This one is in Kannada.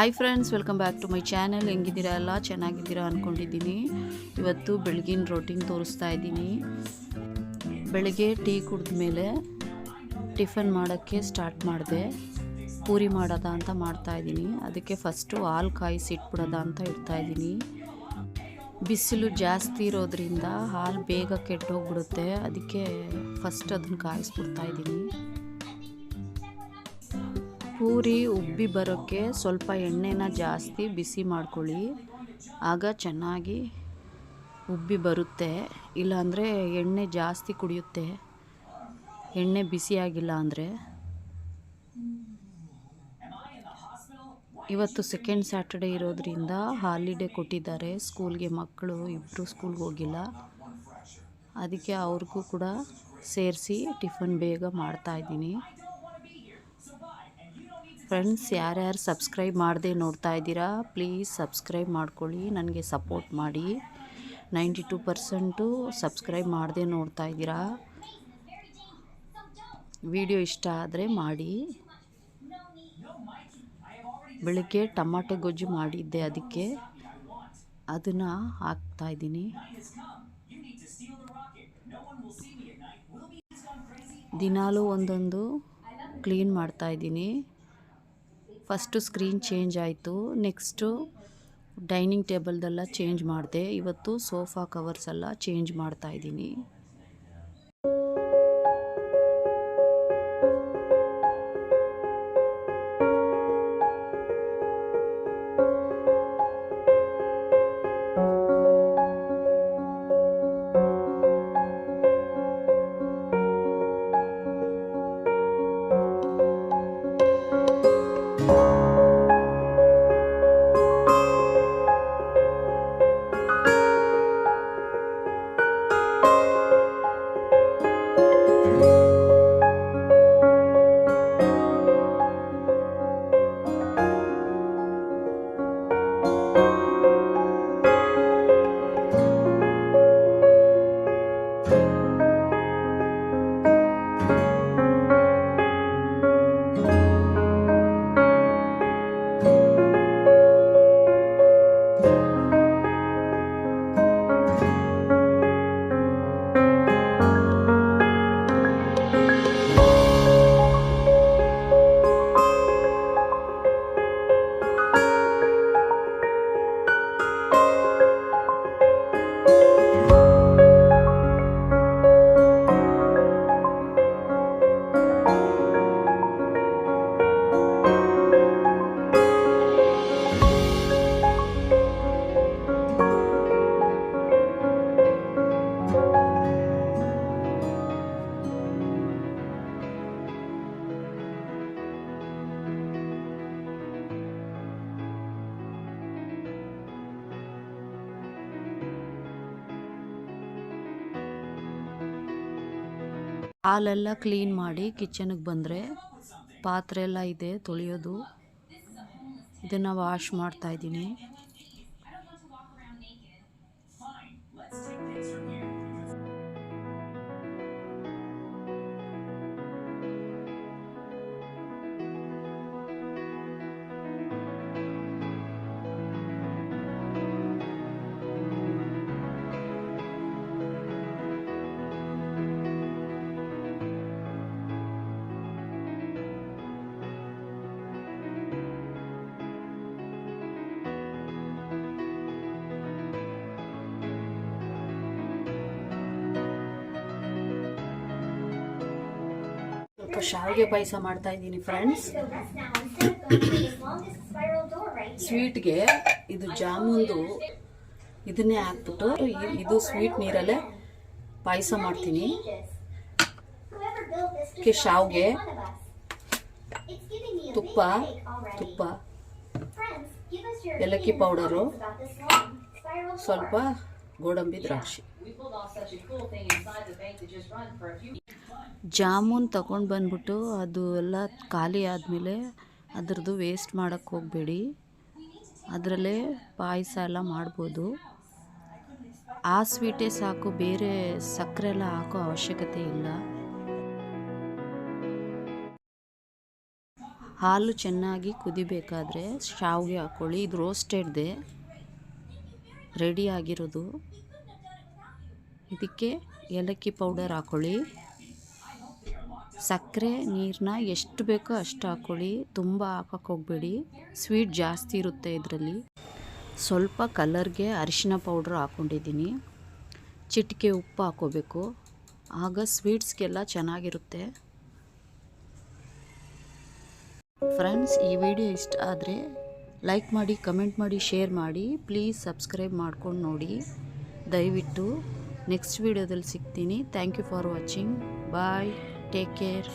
Hi friends welcome back to my channel ಹೆಂಗಿದ್ದೀರಾ? ಎಲ್ಲ ಚೆನ್ನಾಗಿದ್ದೀರಾ ಅಂದ್ಕೊಂಡಿದ್ದೀನಿ ಇವತ್ತು ಬೆಳಗಿನ ರೊಟೀನ್ ತೋರಿಸ್ತಾ ಇದ್ದೀನಿ. ಬೆಳಗ್ಗೆ ಟೀ ಕುಡಿದ ಮೇಲೆ ಟಿಫನ್ ಮಾಡೋಕ್ಕೆ ಸ್ಟಾರ್ಟ್ ಮಾಡಿದೆ. ಪೂರಿ ಮಾಡೋದ ಅಂತ ಮಾಡ್ತಾ ಇದ್ದೀನಿ. ಅದಕ್ಕೆ ಫಸ್ಟು ಹಾಲು ಕಾಯಿಸಿ ಇಟ್ಬಿಡೋದ ಅಂತ ಇಡ್ತಾ ಇದ್ದೀನಿ. ಬಿಸಿಲು ಜಾಸ್ತಿ ಇರೋದ್ರಿಂದ ಹಾಲು ಬೇಗ ಕೆಟ್ಟೋಗ್ಬಿಡುತ್ತೆ. ಅದಕ್ಕೆ ಫಸ್ಟ್ ಅದನ್ನು ಕಾಯಿಸ್ಬಿಡ್ತಾ ಇದ್ದೀನಿ. ಪೂರಿ ಉಬ್ಬಿ ಬರೋಕ್ಕೆ ಸ್ವಲ್ಪ ಎಣ್ಣೆನ ಜಾಸ್ತಿ ಬಿಸಿ ಮಾಡ್ಕೊಳ್ಳಿ. ಆಗ ಚೆನ್ನಾಗಿ ಉಬ್ಬಿ ಬರುತ್ತೆ. ಇಲ್ಲಾಂದರೆ ಎಣ್ಣೆ ಜಾಸ್ತಿ ಕುಡಿಯುತ್ತೆ. ಎಣ್ಣೆ ಬಿಸಿಯಾಗಿಲ್ಲ ಅಂದರೆ. ಇವತ್ತು ಸೆಕೆಂಡ್ ಸ್ಯಾಟರ್ಡೆ ಇರೋದ್ರಿಂದ ಹಾಲಿಡೇ ಕೊಟ್ಟಿದ್ದಾರೆ. ಸ್ಕೂಲ್ಗೆ ಮಕ್ಕಳು ಇಬ್ಬರು ಸ್ಕೂಲ್ಗೆ ಹೋಗಿಲ್ಲ. ಅದಕ್ಕೆ ಅವ್ರಿಗೂ ಕೂಡ ಸೇರಿಸಿ ಟಿಫನ್ ಬೇಗ ಮಾಡ್ತಾಯಿದ್ದೀನಿ ಫ್ರೆಂಡ್ಸ್ ಯಾರ್ಯಾರು ಸಬ್ಸ್ಕ್ರೈಬ್ ಮಾಡದೆ ನೋಡ್ತಾ ಇದ್ದೀರಾ ಪ್ಲೀಸ್ ಸಬ್ಸ್ಕ್ರೈಬ್ ಮಾಡ್ಕೊಳ್ಳಿ, ನನಗೆ ಸಪೋರ್ಟ್ ಮಾಡಿ. ನೈಂಟಿ ಟೂ ಪರ್ಸೆಂಟು ಸಬ್ಸ್ಕ್ರೈಬ್ ಮಾಡದೆ ನೋಡ್ತಾ ಇದ್ದೀರಾ. ವಿಡಿಯೋ ಇಷ್ಟ ಆದರೆ ಮಾಡಿ. ಬೆಳಗ್ಗೆ ಟಮಾಟೆ ಗೊಜ್ಜು ಮಾಡಿದ್ದೆ ಅದಕ್ಕೆ. ಅದನ್ನು ಹಾಕ್ತಾಯಿದ್ದೀನಿ ದಿನಾಲೂ ಒಂದೊಂದು ಕ್ಲೀನ್ ಮಾಡ್ತಾಯಿದ್ದೀನಿ ಫಸ್ಟು ಸ್ಕ್ರೀನ್ ಚೇಂಜ್ ಆಯಿತು. ನೆಕ್ಸ್ಟು ಡೈನಿಂಗ್ ಟೇಬಲ್ದೆಲ್ಲ ಚೇಂಜ್ ಮಾಡಿದೆ. ಇವತ್ತು ಸೋಫಾ ಕವರ್ಸ್ ಎಲ್ಲ ಚೇಂಜ್ ಮಾಡ್ತಾ ಹಾಲೆಲ್ಲ ಕ್ಲೀನ್ ಮಾಡಿ ಕಿಚನ್ಗೆ ಬಂದರೆ ಪಾತ್ರೆ ಎಲ್ಲ ಇದೆ ತೊಳೆಯೋದು. ಇದನ್ನು ವಾಶ್ ಮಾಡ್ತಾ ಸ್ವಲ್ಪ ಶಾವಿಗೆ ಪಾಯಸ ಮಾಡ್ತಾ ಇದ್ದೀನಿ ಫ್ರೆಂಡ್ಸ್ ಸ್ವೀಟ್ಗೆ ಇದು ಜಾಮೂನ್ದು ಇದನ್ನೇ ಹಾಕ್ಬಿಟ್ಟು ಇದು ಸ್ವೀಟ್ ನೀರಲ್ಲೇ ಪಾಯಸ ಮಾಡ್ತೀನಿ. ಶಾವಿಗೆ, ತುಪ್ಪ ತುಪ್ಪ, ಏಲಕ್ಕಿ ಪೌಡರು, ಸ್ವಲ್ಪ ಗೋಡಂಬಿ ದ್ರಾಕ್ಷಿ. ಜಾಮೂನ್ ತಗೊಂಡು ಬಂದ್ಬಿಟ್ಟು ಅದು ಎಲ್ಲ ಖಾಲಿ ಆದಮೇಲೆ ಅದರದ್ದು ವೇಸ್ಟ್ ಮಾಡೋಕ್ಕೆ ಹೋಗಬೇಡಿ. ಅದರಲ್ಲೇ ಪಾಯಸ ಎಲ್ಲ ಮಾಡ್ಬೋದು. ಆ ಸ್ವೀಟೇ ಸಾಕು, ಬೇರೆ ಸಕ್ಕರೆ ಎಲ್ಲ ಹಾಕೋ ಅವಶ್ಯಕತೆ ಇಲ್ಲ. ಹಾಲು ಚೆನ್ನಾಗಿ ಕುದಿಬೇಕಾದ್ರೆ ಶಾವಿಗೆ ಹಾಕ್ಕೊಳ್ಳಿ ಇದು ರೋಸ್ಟೆಡ್ದೆ ರೆಡಿ ಆಗಿರೋದು. ಇದಕ್ಕೆ ಏಲಕ್ಕಿ ಪೌಡರ್ ಹಾಕ್ಕೊಳ್ಳಿ ಸಕ್ಕರೆ ನೀರನ್ನ ಎಷ್ಟು ಬೇಕೋ ಅಷ್ಟು ಹಾಕ್ಕೊಳ್ಳಿ ತುಂಬ ಹಾಕಕ್ಕೆ ಹೋಗಬೇಡಿ. ಸ್ವೀಟ್ ಜಾಸ್ತಿ ಇರುತ್ತೆ ಇದರಲ್ಲಿ. ಸ್ವಲ್ಪ ಕಲರ್ಗೆ ಅರಿಶಿನ ಪೌಡ್ರ್ ಹಾಕ್ಕೊಂಡಿದ್ದೀನಿ ಚಿಟಿಕೆ ಉಪ್ಪು ಹಾಕ್ಕೋಬೇಕು ಆಗ ಸ್ವೀಟ್ಸ್ಗೆಲ್ಲ ಚೆನ್ನಾಗಿರುತ್ತೆ. ಫ್ರೆಂಡ್ಸ್, ಈ ವಿಡಿಯೋ ಇಷ್ಟ ಆದರೆ ಲೈಕ್ ಮಾಡಿ, ಕಮೆಂಟ್ ಮಾಡಿ, ಶೇರ್ ಮಾಡಿ. ಪ್ಲೀಸ್ ಸಬ್ಸ್ಕ್ರೈಬ್ ಮಾಡ್ಕೊಂಡು ನೋಡಿ. ದಯವಿಟ್ಟು ನೆಕ್ಸ್ಟ್ ವೀಡಿಯೋದಲ್ಲಿ ಸಿಗ್ತೀನಿ. Thank you for watching bye take care